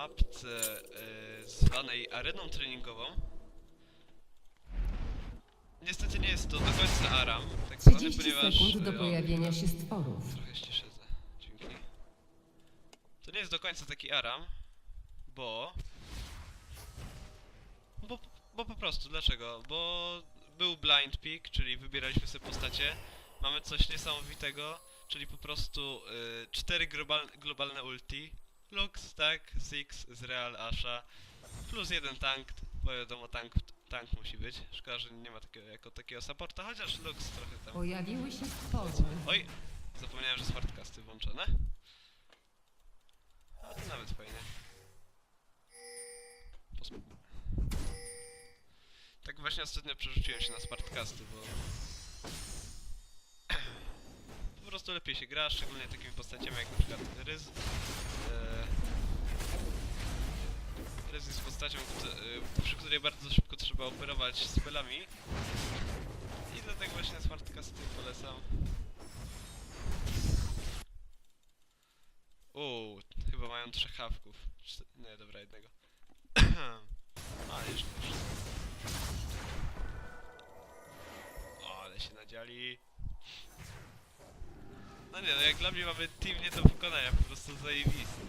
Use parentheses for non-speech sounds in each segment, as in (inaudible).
mapce e, zwanej areną treningową. Niestety nie jest to do końca Aram, tak zwany, 30 ponieważ... sekund do e, o, pojawienia się stworów. Trochę ściszę za. Dzięki. To nie jest do końca taki Aram, bo... Bo, bo po prostu, dlaczego? Bo był blind pick, czyli wybieraliśmy sobie postacie. Mamy coś niesamowitego, czyli po prostu y, cztery global, globalne ulti. Lux, tak, Six, Zreal, Asha, plus jeden tank, bo wiadomo tank, tank musi być. Szkoda, że nie ma takiego, jako takiego supporta, chociaż Lux trochę tam Pojawiły się stwory. Oj, zapomniałem, że smartcasty włączone. A to nawet fajnie. Posp- tak właśnie ostatnio przerzuciłem się na smartcasty, bo... (clears throat) po prostu lepiej się gra, szczególnie takimi postaciami jak na przykład Ryz. Postacią, e, przy której bardzo szybko trzeba operować spelami. I dlatego właśnie smartcasty polecam. Uuu, chyba mają trzech hawków. Nie, dobra, jednego. (clears throat) A, jeszcze też. O, ale się nadziali. No nie, no jak dla mnie mamy team nie do pokonania, po prostu zajebisty.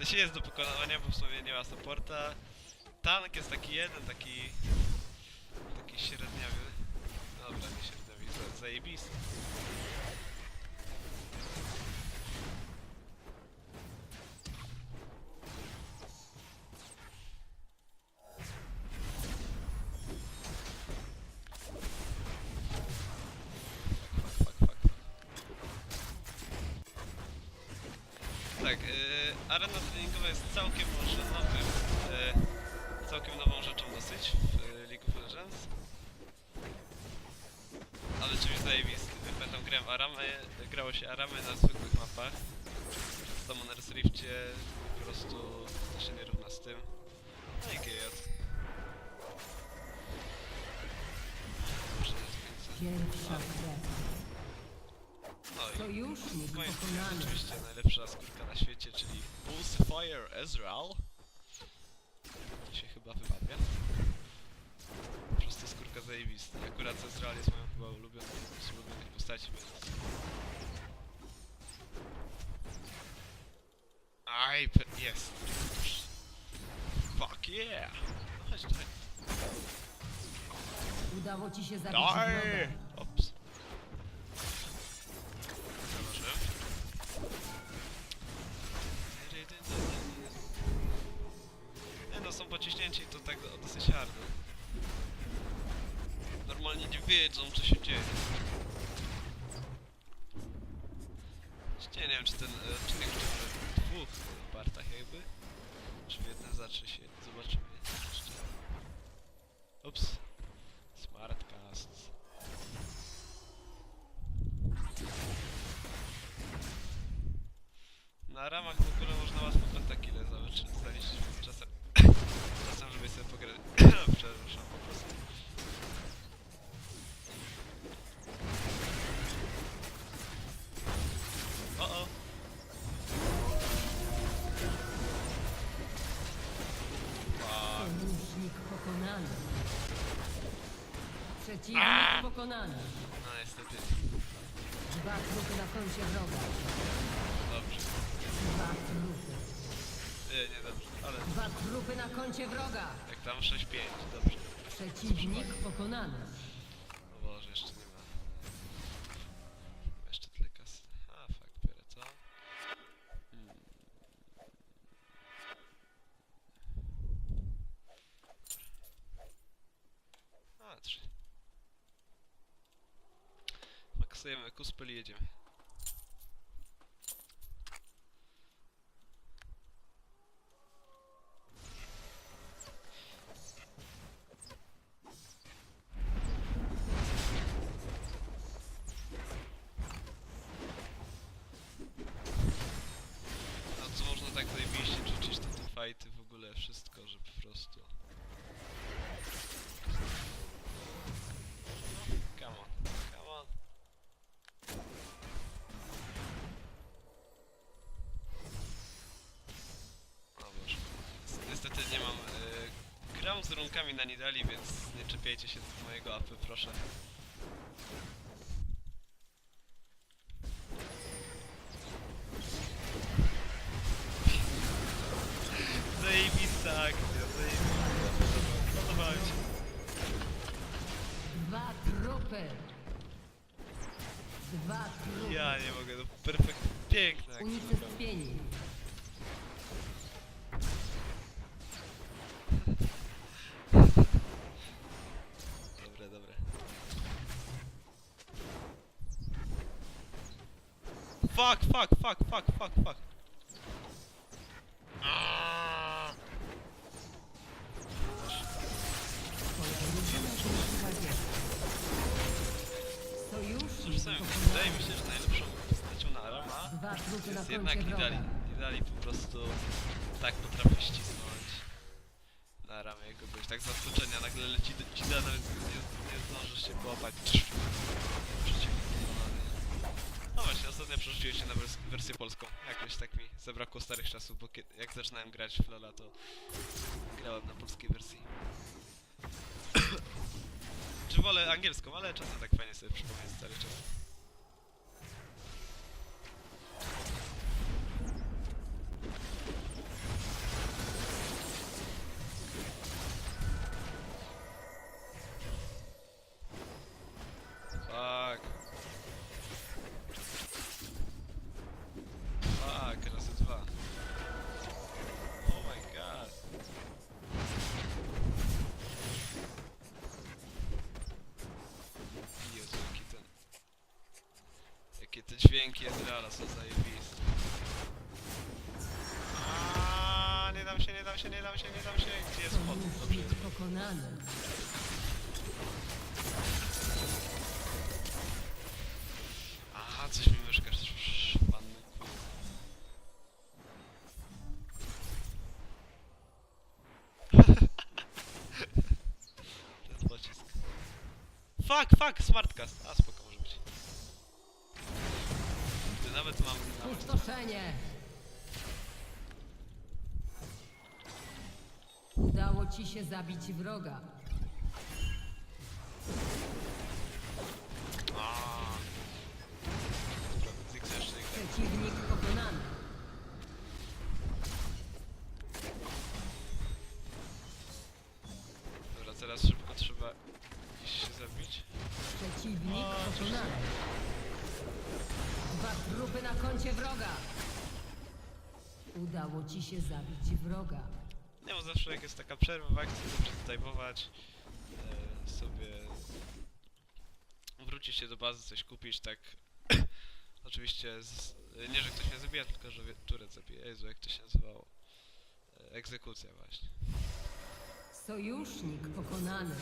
Sensie jest do pokonania, bo w sumie nie ma supporta. Tank jest taki jeden, taki... Taki średniawy. Dobra, nie średniawy, za- zajebisty. Ale czymś zajebistym. Pamiętam grałem Aramę, grało się Aramy na zwykłych mapach. W Summoners Rifcie po prostu to się nie równa z tym. No i GJ. Może. Pierwsza. No i Sojusznik Moim zdaniem pokonany. oczywiście najlepsza skórka na świecie, czyli Pulsifier Ezreal. To się chyba wymawia. I Akurat Ezreal jest moją chyba ulubioną z ulubionych postaci, więc... Aj, pe- jest! Fuck yeah! No Chodź tutaj. Udało ci się zabić Daj! wroga. Ops. Zauważyłem. Nie no, są pociśnięci to tak do- dosyć hardo. Normalnie nie wiedzą co się dzieje. Właściwie nie wiem czy ten e, odcinek będzie w dwóch partach jakby. Czy w jednym zacznie się. Zobaczymy jeszcze. Ups. Smartcast. Na ramach w ogóle można łatwo pentakile zaliczyć czasem. (coughs) czasem, żeby sobie pograć. (coughs) Przepraszam, Przeciwnik pokonany. No niestety. Dwa trupy na koncie wroga. Dobrze. Dwa trupy. Nie, nie dobrze, ale Dwa trupy na koncie wroga. jak tam 6-5, dobrze. Przeciwnik pokonany. Sejemy, ku spyli jedziemy. Smokami na Nidali, więc nie czepiajcie się z mojego apy, proszę. Fuck, fuck, fuck, fuck, fuck, fuck. Aaaa! Pokonany. wydaje mi się, że najlepszą postacią na Arama Dwa trupy na jest jednak Nidali. Nidali po prostu tak potrafi ścisnąć na Aramie jego gość. Tak z zaskoczenia nagle leci do ci da, nawet nie, nie zdążysz się połapać. Ostatnio przerzuciłem się na wers wersję polską. Jakoś tak mi zabrakło starych czasów, bo jak zaczynałem grać w Lola, to grałem na polskiej wersji. Czy wolę angielską, ale czasem tak fajnie sobie przypomnieć stare czasy. Są zajebiste. Aaaa, nie dam się, nie dam się, nie dam się, nie dam się. Gdzie jest pot? Dobrze jest. Sojusznik pokonany. Aha, coś mi myszka. Ten (laughs) pocisk. Fuck, fuck, smartcast. Ci się zabić wroga. Przeciwnik pokonany. Dobra, teraz szybko trzeba iść się zabić. Przeciwnik O, pokonany. Dwa trupy na koncie wroga. Udało ci się zabić wroga. Nie, bo zawsze jak jest taka przerwa w akcji, to przedtajmować e, sobie wrócić się do bazy, coś kupić, tak (clears throat) oczywiście z, nie, że ktoś mnie zabija, tylko że turet zabija. Jezu, jak to się nazywało? E, egzekucja właśnie. Sojusznik pokonany.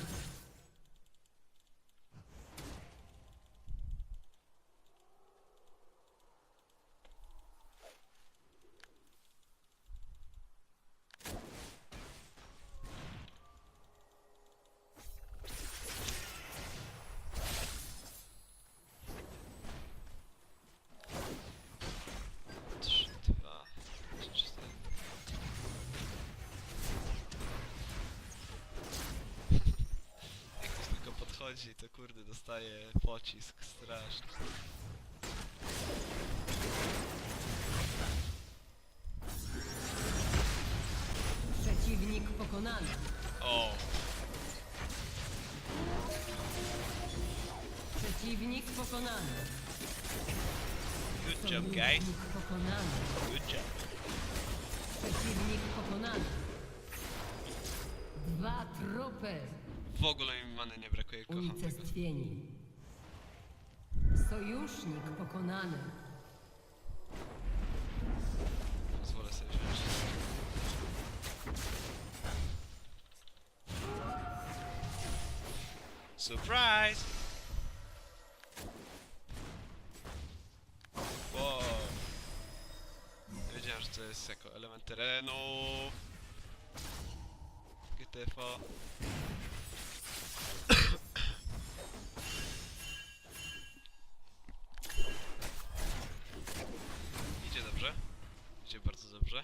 Trzy, dwa, trzy, cztery. Jak ktoś tylko podchodzi, to kurde dostaje pocisk straszny. Przeciwnik pokonany. O! Przeciwnik pokonany. Good job, guys. Pokonany. Good job. Przeciwnik pokonany. Dwa trupy. W ogóle mi many nie brakuje, kocham tego. Unicestwieni. Sojusznik pokonany. Pozwolę sobie wziąć. Surprise! Wow. Nie wiedziałem, że to jest jako element terenu tyfo. Idzie dobrze. Idzie bardzo dobrze.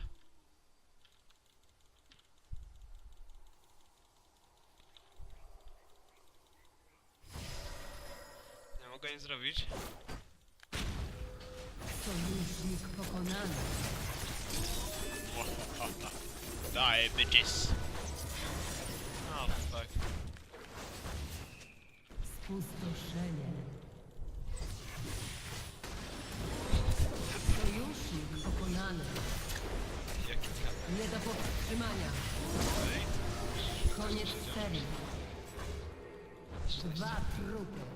Nie mogę nic zrobić. Sojusznik pokonany. Die, bitches. Fuck. Spustoszenie. Sojusznik pokonany. Jaki kam. Nie do powstrzymania. Koniec serii. Dwa trupy.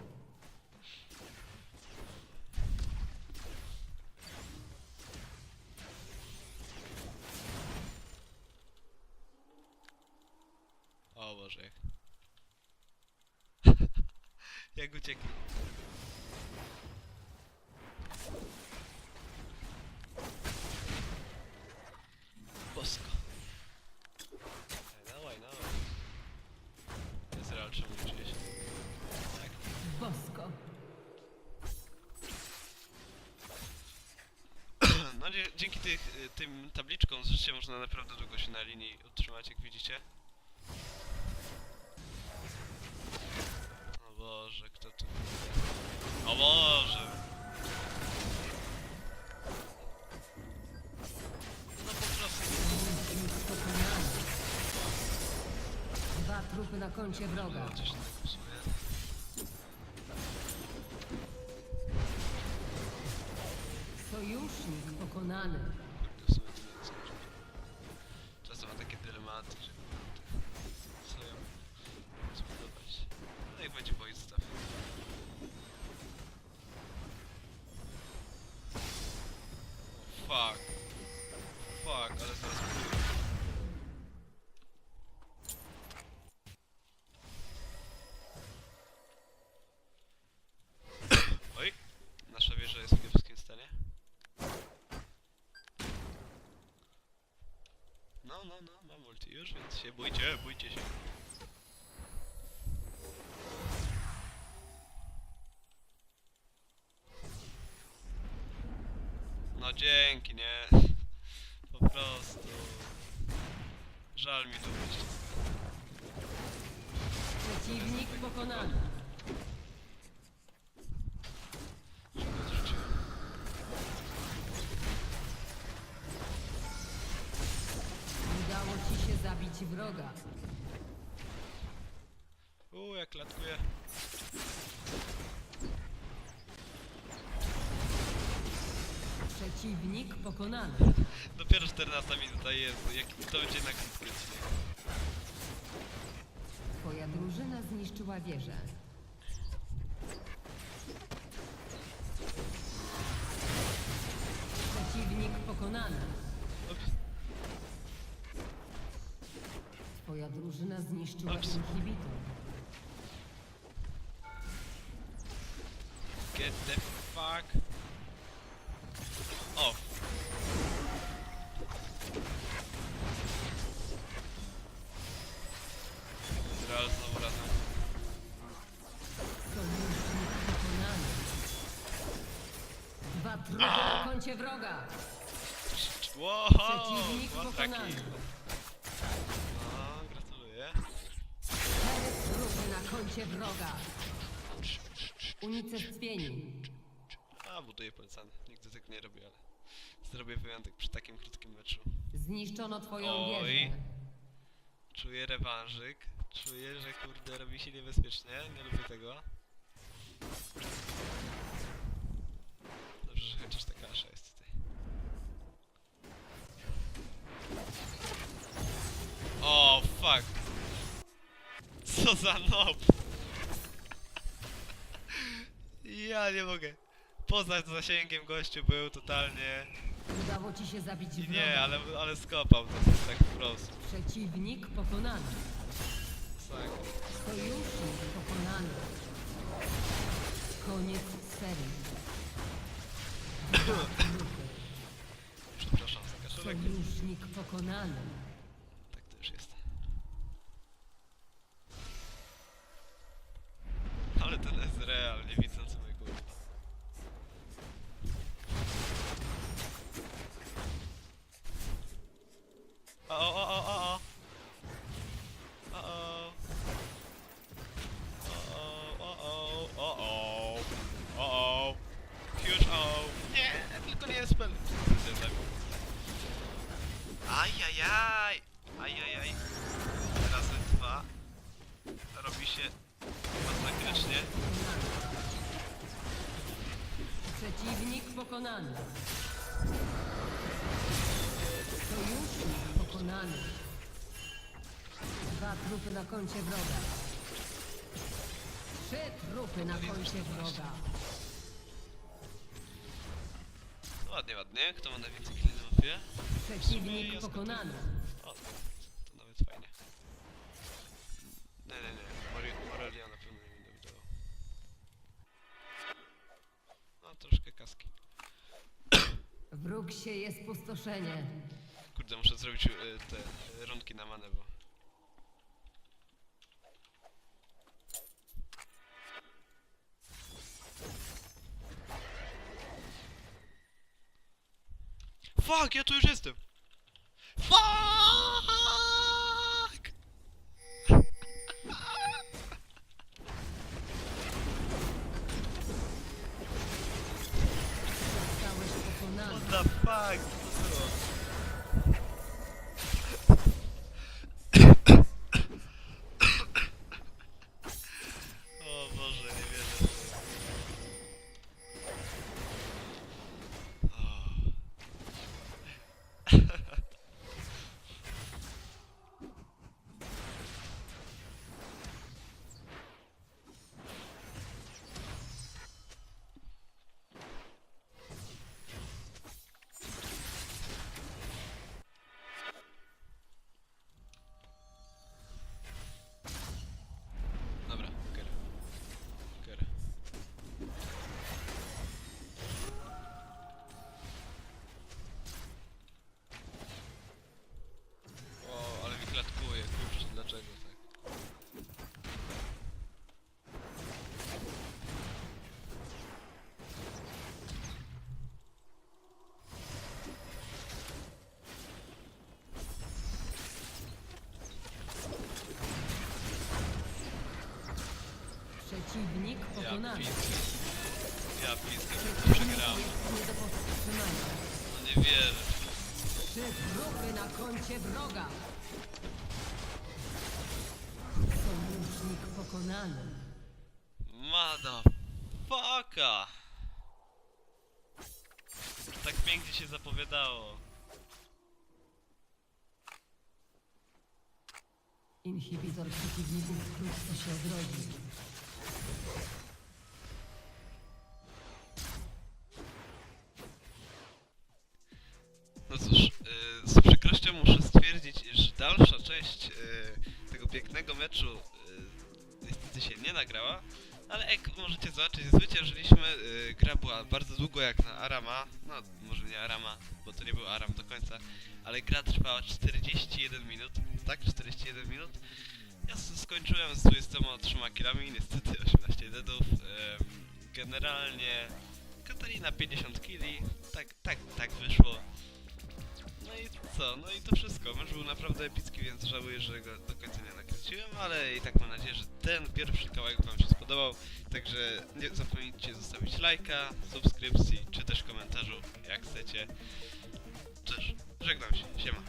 O Boże, jak... (laughs) uciekli. Bosko. Ej, Dawaj, dawaj. Ezreal czemu nie czuje się? Tak. Bosko. (clears throat) No dzięki tych, y, tym tabliczkom z życiem można naprawdę długo się na linii utrzymać, jak widzicie. Boże, kto tu... O Boże! No po prostu... Dwa trupy na koncie wroga. Coś innego w sumie. Sojusznik pokonany. Ulti już, więc się bójcie, bójcie się. No dzięki, nie. Po prostu. Żal mi tu być. Przeciwnik pokonany. Zabić wroga. Uuu, jak latkuję. Przeciwnik pokonany. Dopiero 14 minuta jest, jak to będzie na krótko. Twoja drużyna zniszczyła wieżę. Przeciwnik pokonany. Twoja drużyna zniszczyła Ups. inhibitor. Get the fuck off. Real znowu razem. Sojusznik pokonany. Dwa trupy na koncie wroga. Wow, Przeciwnik pokonany. taki. No, gratuluję. Cztery trupy na koncie wroga. Unicestwieni. A, buduję polecany. Nigdy tak nie robię, ale zrobię wyjątek przy takim krótkim meczu. Zniszczono twoją Oj. wieżę. Czuję rewanżyk. Czuję, że kurde robi się niebezpiecznie. Nie lubię tego. Dobrze, że chociaż taka Co za nob. Ja nie mogę. Poza zasięgiem gościu był totalnie... Udało ci się zabić wroga. nie, ale, ale skopał to jest tak po prostu. Przeciwnik pokonany. Tak. Sojusznik pokonany. Koniec serii. (coughs) Przepraszam za kaszulek. Sojusznik pokonany. Tak to już jest. Ale Dwa trupy na koncie wroga. Trzy trupy na koncie wroga. Ładnie, ładnie. Kto ma najwięcej killi na mapie? Przeciwnik pokonany. O, to, to nawet fajnie. Nie, nie, nie. Mori- Morelia na pewno nie będę widział. No, troszkę kaski. Wróg się jest pustoszenie. Kurde, muszę zrobić y, te y, runki na manę, bo... Fuck, ja tu już jestem! Przeciwnik pokonany. Ja pizdę, Przeciwnik przegrałem. jest nie do powstrzymania. No nie wierzę. Trzy trupy na koncie wroga. Sojusznik pokonany. Motherfucka! Tak pięknie się zapowiadało. Inhibitor przeciwników wkrótce się odrodzi. Meczu niestety się nie nagrała, ale jak możecie zobaczyć, zwyciężyliśmy. Yy, gra była bardzo długo jak na Arama, no może nie Arama, bo to nie był Aram do końca, ale gra trwała 41 minut, tak? 41 minut. Ja skończyłem z 23 killami, niestety 18 deadów. Generalnie Katarina 50 killi, tak, tak, tak wyszło. No i co? No i to wszystko. Mecz był naprawdę epicki, więc żałuję, że go do końca nie ale i tak mam nadzieję, że ten pierwszy kawałek Wam się spodobał. Także nie zapomnijcie zostawić lajka, subskrypcji, czy też komentarzu, jak chcecie. Cześć, żegnam się, siema.